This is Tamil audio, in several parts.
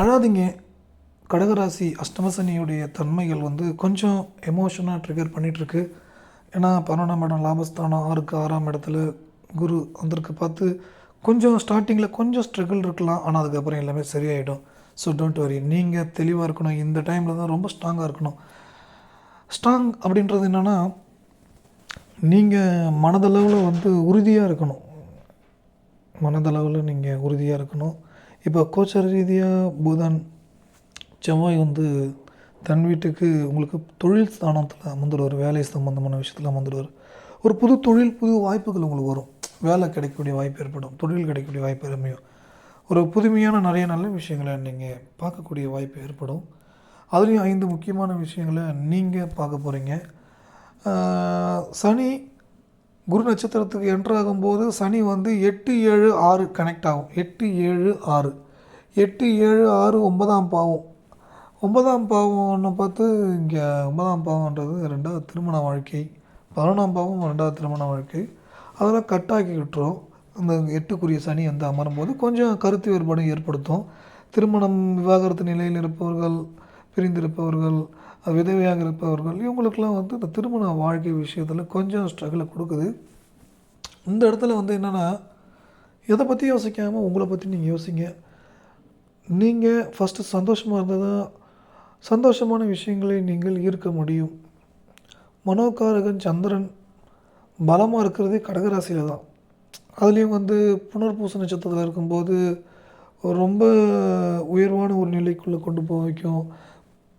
அழாதீங்க. கடகராசி அஷ்டமசனியுடைய தன்மைகள் வந்து கொஞ்சம் எமோஷனாக ட்ரிகர் பண்ணிகிட்ருக்கு ஏன்னா பன்னெண்டாம் இடம் லாபஸ்தானம் ஆறுக்கு ஆறாம் இடத்துல குரு வந்திருக்கு பார்த்து கொஞ்சம் ஸ்டார்டிங்கில் கொஞ்சம் ஸ்ட்ரகிள் இருக்கலாம். ஆனால் அதுக்கப்புறம் எல்லாமே சரியாயிடும். ஸோ டோன்ட் வரி நீங்கள் தெளிவாக இருக்கணும். இந்த டைமில் தான் ரொம்ப ஸ்ட்ராங்காக இருக்கணும். ஸ்ட்ராங் அப்படின்றது என்னென்னா நீங்கள் மனதளவில் வந்து உறுதியாக இருக்கணும். மனதளவில் நீங்கள் உறுதியாக இருக்கணும். இப்போ கோச்சார ரீதியாக புதன் செவ்வாய் வந்து தன் வீட்டுக்கு உங்களுக்கு தொழில் ஸ்தானத்தில் அமர்ந்துடுவார் வேலை சம்மந்தமான விஷயத்தில் அமர்ந்துடுவார். ஒரு புது தொழில் புது வாய்ப்புகள் உங்களுக்கு வரும். வேலை கிடைக்கக்கூடிய வாய்ப்பு ஏற்படும் தொழில் கிடைக்கக்கூடிய வாய்ப்பு அமையும் ஒரு புதுமையான நிறைய நல்ல விஷயங்களை நீங்கள் பார்க்கக்கூடிய வாய்ப்பு ஏற்படும். அதுலேயும் ஐந்து முக்கியமான விஷயங்களை நீங்கள் பார்க்க போகிறீங்க சனி குரு நட்சத்திரத்துக்கு என்ட்ரு சனி வந்து எட்டு ஏழு ஆறு கனெக்ட் ஆகும். எட்டு ஏழு ஆறு. எட்டு ஏழு ஆறு ஒன்பதாம் பாவம். ஒன்பதாம் பாவம்னு பார்த்து இங்கே ஒன்பதாம் பாவம்ன்றது ரெண்டாவது திருமண வாழ்க்கை. பதினொன்றாம் பாவம் ரெண்டாவது திருமண வாழ்க்கை. அதெல்லாம் கட்டாக்கி விட்டுரும். அந்த எட்டுக்குரிய சனி வந்து அமரும் போது கொஞ்சம் கருத்து வேறுபாடு ஏற்படுத்தும். திருமணம் விவாகரத்து நிலையில் இருப்பவர்கள் பிரிந்திருப்பவர்கள் விதவையாக இருப்பவர்கள் இவங்களுக்கெல்லாம் வந்து இந்த திருமண வாழ்க்கை விஷயத்தில் கொஞ்சம் ஸ்ட்ரகிளை கொடுக்குது. இந்த இடத்துல வந்து என்னென்னா எதை பற்றி யோசிக்காமல் உங்களை பற்றி நீங்கள் யோசிங்க. நீங்கள் ஃபஸ்ட்டு சந்தோஷமாக இருந்தால் தான் சந்தோஷமான விஷயங்களை நீங்கள் ஈர்க்க முடியும். மனோகாரகன் சந்திரன் பலமாக இருக்கிறதே கடகராசியில் தான். அதுலேயும் வந்து புனர்பூச நட்சத்திரத்தில் இருக்கும்போது ரொம்ப உயர்வான ஒரு நிலைக்குள்ளே கொண்டு போக வைக்கும்.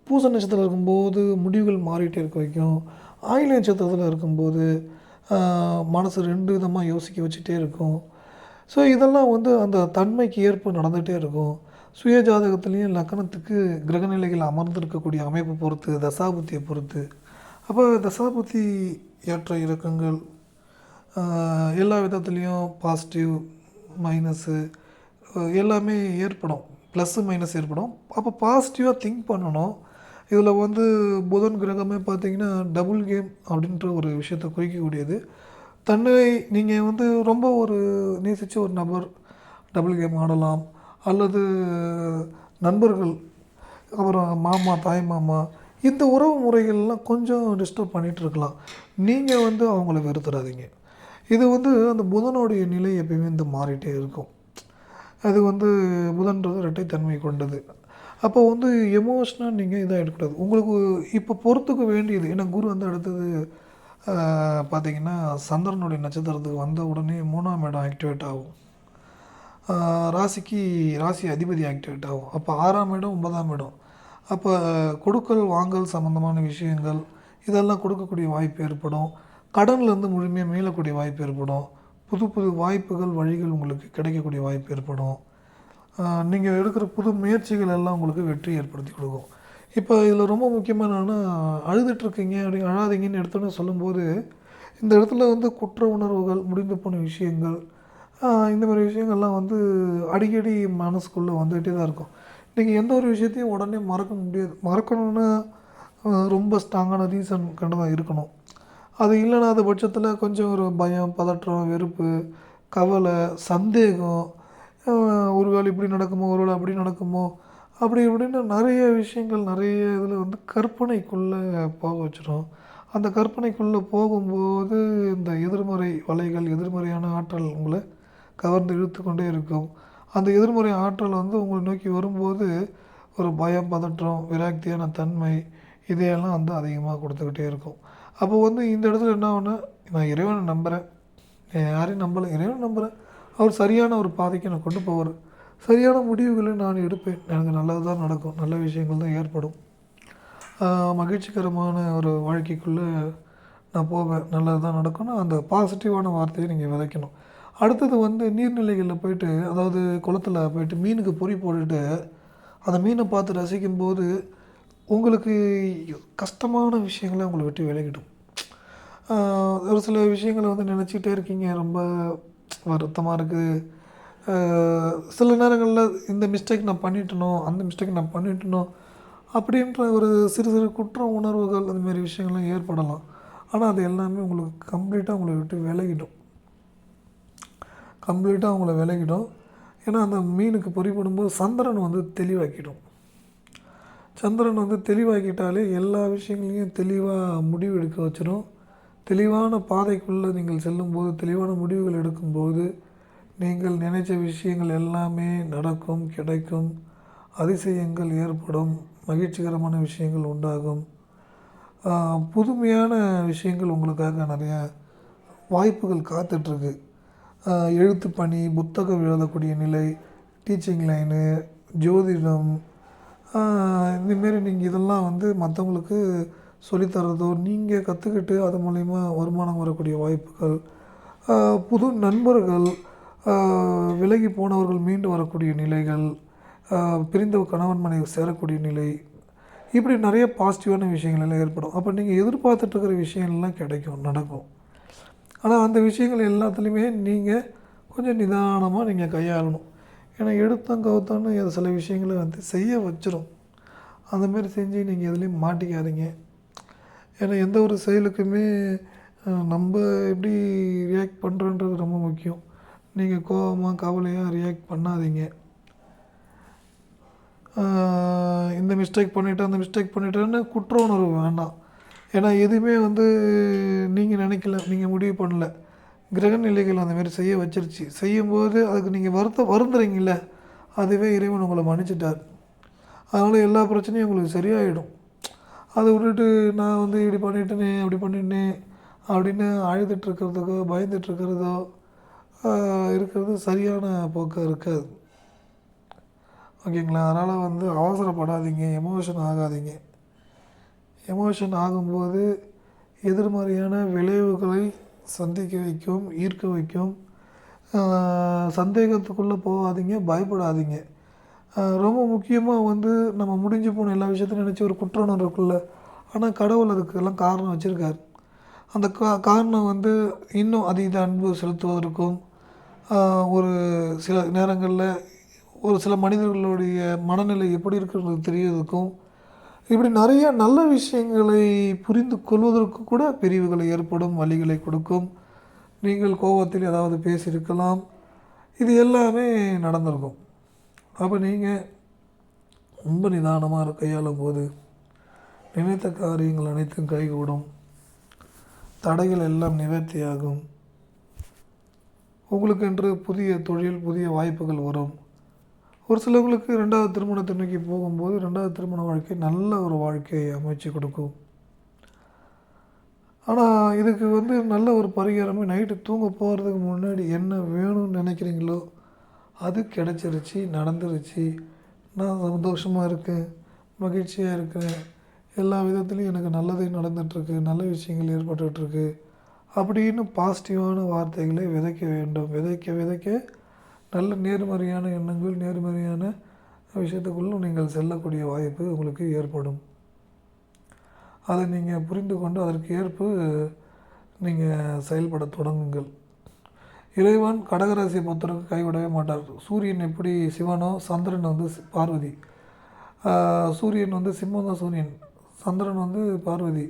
பூச நட்சத்திரத்தில் இருக்கும்போது முடிவுகள் மாறிட்டே இருக்க வைக்கும். ஆயில நட்சத்திரத்தில் இருக்கும்போது மனசு ரெண்டு விதமாக யோசிக்க வச்சுட்டே இருக்கும். ஸோ இதெல்லாம் வந்து அந்த தன்மைக்கு ஏற்ப நடந்துகிட்டே இருக்கும். சுய ஜாதகத்துலேயும் லக்கணத்துக்கு கிரகநிலைகள் அமர்ந்திருக்கக்கூடிய அமைப்பு பொறுத்து தசாபுத்தியை பொறுத்து. அப்போ தசாபுத்தி ஏற்ற இறக்கங்கள் எல்லா விதத்துலேயும் பாசிட்டிவ் மைனஸு எல்லாமே ஏற்படும். ப்ளஸ்ஸு மைனஸ் ஏற்படும். அப்போ பாசிட்டிவாக திங்க் பண்ணணும். இதில் வந்து புதன் கிரகமே பார்த்தீங்கன்னா டபுள் கேம் அப்படின்ற ஒரு விஷயத்தை குறிக்கக்கூடியது. தன்னை நீங்கள் வந்து ரொம்ப ஒரு நேசித்த ஒரு நபர் டபுள் கேம் ஆடலாம். அல்லது நண்பர்கள் அப்புறம் மாமா தாய் மாமா இந்த உறவு முறைகள்லாம் கொஞ்சம் டிஸ்டர்ப் பண்ணிகிட்டு இருக்கலாம். நீங்கள் வந்து அவங்கள வெறுத்துறாதீங்க. இது வந்து அந்த புதனுடைய நிலை எப்பயுமே இந்த மாறிட்டே இருக்கும். அது வந்து புதன்றது இரட்டைத்தன்மை கொண்டது. அப்போ வந்து எமோஷனாக நீங்கள் இதாக எடுக்கக்கூடாது. உங்களுக்கு இப்போ பொறுத்துக்க வேண்டியது ஏன்னா குரு வந்து அடுத்தது பார்த்திங்கன்னா பார்த்தீங்கன்னா சந்திரனுடைய நட்சத்திரத்துக்கு வந்த உடனே மூணாம் இடம் ஆக்டிவேட் ஆகும். ராசிக்கு ராசி அதிபதி ஆக்டிவேட் ஆகும். அப்போ ஆறாம் இடம் ஒன்பதாம் இடம். அப்போ கொடுக்கல் வாங்கல் சம்மந்தமான விஷயங்கள் இதெல்லாம் கொடுக்கக்கூடிய வாய்ப்பு ஏற்படும். கடன்லேருந்து முழுமையாக மீளக்கூடிய வாய்ப்பு ஏற்படும். புது புது வாய்ப்புகள் வழிகள் உங்களுக்கு கிடைக்கக்கூடிய வாய்ப்பு ஏற்படும். நீங்கள் எடுக்கிற புது முயற்சிகள் எல்லாம் உங்களுக்கு வெற்றி ஏற்படுத்தி கொடுக்கும். இப்போ இதில் ரொம்ப முக்கியமாக என்னென்னா அழுதுட்ருக்கீங்க அப்படி அழாதீங்கன்னு எடுத்தோன்னு சொல்லும்போது இந்த இடத்துல வந்து குற்ற உணர்வுகள் முடிந்து போன விஷயங்கள் இந்த மாதிரி விஷயங்கள்லாம் வந்து அடிக்கடி மனசுக்குள்ளே வந்துகிட்டே தான் இருக்கும். நீங்கள் எந்த ஒரு விஷயத்தையும் உடனே மறக்க முடியாது. மறக்கணுன்னா ரொம்ப ஸ்ட்ராங்கான ரீசன் கண்டதாக இருக்கணும். அது இல்லைனாத பட்சத்தில் கொஞ்சம் ஒரு பயம் பதற்றம் வெறுப்பு கவலை சந்தேகம் ஒரு ஒருவேளை இப்படி நடக்குமோ ஒரு ஒருவேளை அப்படி நடக்குமோ அப்படி இப்படின்னு நிறைய விஷயங்கள் நிறைய இதில் வந்து கற்பனைக்குள்ளே போக வச்சிடும் அந்த கற்பனைக்குள்ளே போகும்போது இந்த எதிர்மறை வலைகள் எதிர்மறையான ஆற்றல் உங்களை கவர்ந்து இழுத்து கொண்டே இருக்கும். அந்த எதிர்மறை ஆற்றல் வந்து உங்களை நோக்கி வரும்போது ஒரு பயம் பதற்றம் விராக்தியான தன்மை இதையெல்லாம் வந்து அதிகமாக கொடுத்துக்கிட்டே இருக்கும். அப்போ வந்து இந்த இடத்துல என்ன ஒன்று நான் இறைவனை நம்புகிறேன் யாரையும் நம்பலை இறைவனை நம்புகிறேன் அவர் சரியான ஒரு பாதைக்கு நான் கொண்டு போவார். சரியான முடிவுகளை நான் எடுப்பேன். எனக்கு நல்லது தான் நடக்கும். நல்ல விஷயங்கள் தான் ஏற்படும். மகிழ்ச்சிகரமான ஒரு வாழ்க்கைக்குள்ளே நான் போவேன். நல்லது தான் நடக்கும்னு அந்த பாசிட்டிவான வார்த்தையை நீங்கள் விதைக்கணும். அடுத்தது வந்து நீர்நிலைகளில் போயிட்டு அதாவது குளத்துல போயிட்டு மீனுக்கு பொறி போட்டுட்டு அந்த மீனை பார்த்து ரசிக்கும்போது உங்களுக்கு கஷ்டமான விஷயங்களை உங்களை விட்டு விலகிடும். ஒரு சில விஷயங்களை வந்து நினச்சிக்கிட்டே இருக்கீங்க. ரொம்ப வருத்தமாக இருக்குது. சில நேரங்களில் இந்த மிஸ்டேக் நான் பண்ணிட்டனோ அந்த மிஸ்டேக் நான் பண்ணிட்டனோ அப்படின்ற ஒரு சிறு சிறு குற்ற உணர்வுகள் அந்தமாரி விஷயங்கள்லாம் ஏற்படலாம். ஆனால் அது எல்லாமே உங்களுக்கு கம்ப்ளீட்டாக உங்களை விட்டு விலகிடும். கம்ப்ளீட்டாக உங்களை விலகிடும். ஏன்னா அந்த மீனுக்கு பொறிப்படும்போது சந்திரன் வந்து தெளிவாக்கிடும். சந்திரன் வந்து தெளிவாக்கிட்டாலே எல்லா விஷயங்களையும் தெளிவாக முடிவு எடுக்க வச்சிடும் தெளிவான பாதைக்குள்ளே நீங்கள் செல்லும்போது தெளிவான முடிவுகள் எடுக்கும்போது நீங்கள் நினைச்ச விஷயங்கள் எல்லாமே நடக்கும் கிடைக்கும் அதிசயங்கள் ஏற்படும் மகிழ்ச்சிகரமான விஷயங்கள் உண்டாகும். புதுமையான விஷயங்கள் உங்களுக்காக நிறைய வாய்ப்புகள் காத்துட்ருக்கு. எழுத்து பணி புத்தகம் எழுதக்கூடிய நிலை டீச்சிங் லைனு ஜோதிடம் இந்தமாரி நீங்கள் இதெல்லாம் வந்து மற்றவங்களுக்கு சொல்லித்தரதோ நீங்கள் கற்றுக்கிட்டு அது மூலிமா வருமானம் வரக்கூடிய வாய்ப்புகள் புது நண்பர்கள் விலகி போனவர்கள் மீண்டு வரக்கூடிய நிலைகள் பிரிந்த கணவன் மனைவி சேரக்கூடிய நிலை இப்படி நிறைய பாசிட்டிவான விஷயங்கள் எல்லாம் ஏற்படும். அப்போ நீங்கள் எதிர்பார்த்துட்டு இருக்கிற விஷயங்கள்லாம் கிடைக்கும் நடக்கும். ஆனால் அந்த விஷயங்கள் எல்லாத்துலேயுமே நீங்கள் கொஞ்சம் நிதானமாக நீங்கள் கையாளணும். ஏன்னா எடுத்தோம் கவுத்தோன்னு சில விஷயங்களை வந்து செய்ய வச்சிடும் அந்தமாரி செஞ்சு நீங்கள் எதுலேயும் மாட்டிக்காதீங்க. ஏன்னா எந்த ஒரு செயலுக்குமே நம்ம எப்படி ரியாக்ட் பண்ணுறோன்றது ரொம்ப முக்கியம். நீங்கள் கோவமாக கவலையாக ரியாக்ட் பண்ணாதீங்க. இந்த மிஸ்டேக் பண்ணிட்டேன் அந்த மிஸ்டேக் பண்ணிட்டேன்னு குற்ற உணர்வு வேண்டாம். ஏன்னா எதுவுமே வந்து நீங்கள் நினைக்கல நீங்கள் முடிவு பண்ணல. கிரக நிலைகள் அந்த மாதிரி செய்ய வச்சிருச்சு. செய்யும்போது அதுக்கு நீங்கள் வருத்த வருந்துறீங்கள அதுவே இறைவன் உங்களை மன்னிச்சிட்டார். அதனால் எல்லா பிரச்சனையும் உங்களுக்கு சரியாயிடும். அதை விட்டுட்டு நான் வந்து இப்படி பண்ணிட்டேனே அப்படி பண்ணிட்டேனே அப்படின்னு அழுதுட்டுருக்கிறதுக்கோ இருக்கிறதுக்கோ இருக்கிறது சரியான போக்காக இருக்காது. ஓகேங்களா? அதனால் வந்து அவசரப்படாதீங்க எமோஷன் ஆகாதீங்க. எமோஷன் ஆகும்போது எதிர்மறையான விளைவுகளை சந்திக்க வைக்கும் ஈர்க்க வைக்கும். சந்தேகத்துக்குள்ளே போகாதீங்க பயப்படாதீங்க. ரொம்ப முக்கியமாக வந்து நம்ம முடிஞ்சு போன எல்லா விஷயத்தையும் நினச்சி ஒரு குற்ற உணர்வு இருக்குல்ல? ஆனால் கடவுள் அதுக்கெல்லாம் காரணம் வச்சுருக்கார். அந்த கா காரணம் வந்து இன்னும் அதீத அன்பு செலுத்துவதற்கும் ஒரு சில நேரங்களில் ஒரு சில மனிதர்களுடைய மனநிலை எப்படி இருக்கிறது தெரியறதுக்கும் இப்படி நிறைய நல்ல விஷயங்களை புரிந்து கொள்வதற்கு கூட பிரிவுகளை ஏற்படும் வழிகளை கொடுக்கும். நீங்கள் கோபத்தில் ஏதாவது பேசியிருக்கலாம். இது எல்லாமே நடந்திருக்கும். அப்போ நீங்கள் ரொம்ப நிதானமாக கையாளும் போது நினைத்த காரியங்கள் அனைத்தும் கைகூடும். தடைகள் எல்லாம் நிவர்த்தியாகும். உங்களுக்கென்று புதிய தொழில் புதிய வாய்ப்புகள் வரும். ஒரு சிலவங்களுக்கு ரெண்டாவது திருமணத்தை நோக்கி போகும்போது ரெண்டாவது திருமண வாழ்க்கை நல்ல ஒரு வாழ்க்கையை அமைச்சு கொடுக்கும். ஆனால் இதுக்கு வந்து நல்ல ஒரு பரிகாரமே நைட்டு தூங்க போகிறதுக்கு முன்னாடி என்ன வேணும்னு நினைக்கிறீங்களோ அது கிடச்சிருச்சு நடந்துருச்சு. நான் சந்தோஷமாக இருக்கேன் மகிழ்ச்சியாக இருக்கேன். எல்லா விதத்துலேயும் எனக்கு நல்லதே நடந்துகிட்ருக்கு நல்ல விஷயங்கள் ஏற்பட்டுருக்கு அப்படின்னு பாசிட்டிவான வார்த்தைகளை விதைக்க வேண்டும். விதைக்க விதைக்க நல்ல நேர்மறையான எண்ணங்கள் நேர்மறையான விஷயத்துக்குள்ளும் நீங்கள் செல்லக்கூடிய வாய்ப்பு உங்களுக்கு ஏற்படும். அதை நீங்கள் புரிந்து கொண்டு அதற்கு ஏற்ப நீங்கள் செயல்பட தொடங்குங்கள். இறைவன் கடகராசியை பொறுத்தவரைக்கும் கைவிடவே மாட்டார். சூரியன் எப்படி சிவனோ சந்திரன் வந்து பார்வதி. சூரியன் வந்து சிம்மம் தான் சூரியன். சந்திரன் வந்து பார்வதி.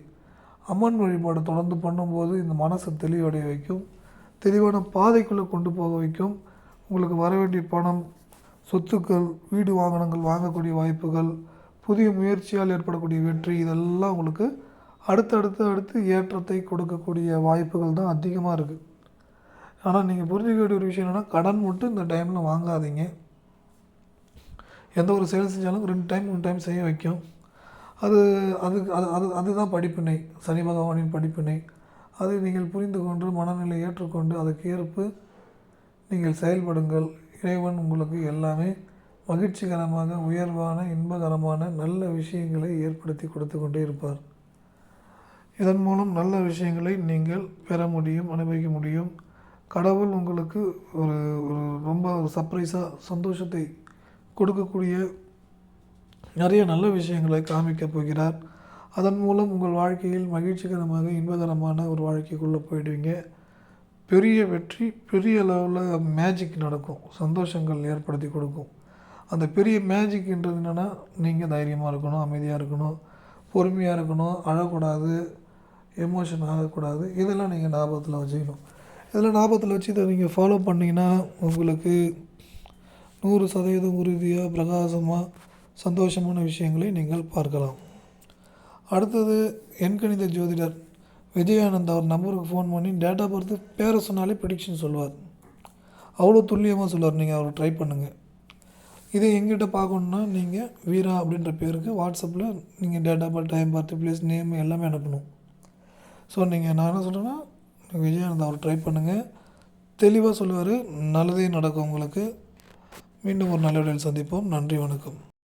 அம்மன் வழிபாடு தொடர்ந்து பண்ணும்போது இந்த மனசை தெளிவடைய வைக்கும். தெளிவான பாதைக்குள்ளே கொண்டு போக வைக்கும். உங்களுக்கு வர வேண்டிய பணம் சொத்துக்கள் வீடு வாகனங்கள் வாங்கக்கூடிய வாய்ப்புகள் புதிய முயற்சியால் ஏற்படக்கூடிய வெற்றி இதெல்லாம் உங்களுக்கு அடுத்தடுத்து அடுத்து ஏற்றத்தை கொடுக்கக்கூடிய வாய்ப்புகள் தான் அதிகமாக இருக்குது. ஆனால் நீங்கள் புரிஞ்சுக்க வேண்டிய ஒரு விஷயம் என்னென்னா கடன் மட்டும் இந்த டைமில் வாங்காதீங்க. எந்த ஒரு செயல் செஞ்சாலும் ரெண்டு டைம் மூணு டைம் செய்ய வைக்கும். அது அதுக்கு அது அது அதுதான் படிப்பினை. சனி பகவானின் படிப்பினை. அதை நீங்கள் புரிந்து கொண்டு மனநிலை ஏற்றுக்கொண்டு அதற்கேற்ப நீங்கள் செயல்படுங்கள். இறைவன் உங்களுக்கு எல்லாமே மகிழ்ச்சிகரமாக உயர்வான இன்பகரமான நல்ல விஷயங்களை ஏற்படுத்தி கொடுத்து கொண்டே இருப்பார். இதன் மூலம் நல்ல விஷயங்களை நீங்கள் பெற முடியும் அனுபவிக்க முடியும். கடவுள் உங்களுக்கு ஒரு ஒரு ரொம்ப ஒரு சர்ப்ரைஸாக சந்தோஷத்தை கொடுக்கக்கூடிய நிறைய நல்ல விஷயங்களை காமிக்கப் போகிறார். அதன் மூலம் உங்கள் வாழ்க்கையில் மகிழ்ச்சிகரமாக இன்பகரமான ஒரு வாழ்க்கைக்குள்ளே போயிடுவீங்க. பெரிய வெற்றி பெரிய அளவில் மேஜிக் நடக்கும். சந்தோஷங்கள் ஏற்படுத்தி கொடுக்கும். அந்த பெரிய மேஜிக்ன்றது என்னென்னா நீங்கள் தைரியமாக இருக்கணும் அமைதியாக இருக்கணும் பொறுமையாக இருக்கணும் அழக்கூடாது எமோஷன் ஆகக்கூடாது இதெல்லாம் நீங்கள் ஞாபகத்தில் வச்சுக்கணும். இதில் ஞாபகத்தில் வச்சு இதை நீங்கள் ஃபாலோ பண்ணிங்கன்னா உங்களுக்கு நூறு சதவீதம் உறுதியாக பிரகாசமாக சந்தோஷமான விஷயங்களை நீங்கள் பார்க்கலாம். அடுத்தது எண்கணித ஜோதிடர் விஜயானந்த் அவர் நம்பருக்கு ஃபோன் பண்ணி டேட்டா பர்த்து பேரை சொன்னாலே ப்ரிடிக்ஷன் சொல்லுவார் அவ்வளோ துல்லியமாக சொல்லுவார் நீங்கள் அவரை ட்ரை பண்ணுங்கள் இதே எங்கிட்ட பார்க்கணுன்னா நீங்கள் வீரா அப்படின்ற பேருக்கு வாட்ஸ்அப்பில் நீங்கள் டேட்டா பர்த் டைம் பார்த்து ப்ளேஸ் நேம் எல்லாமே அனுப்பணும். ஸோ நீங்கள் நான் என்ன சொல்கிறேன்னா விஜயானந்த் அவர் ட்ரை பண்ணுங்கள் தெளிவாக சொல்லுவார் நல்லதே நடக்கும் உங்களுக்கு. மீண்டும் ஒரு நல்ல விடையில் சந்திப்போம். நன்றி வணக்கம்.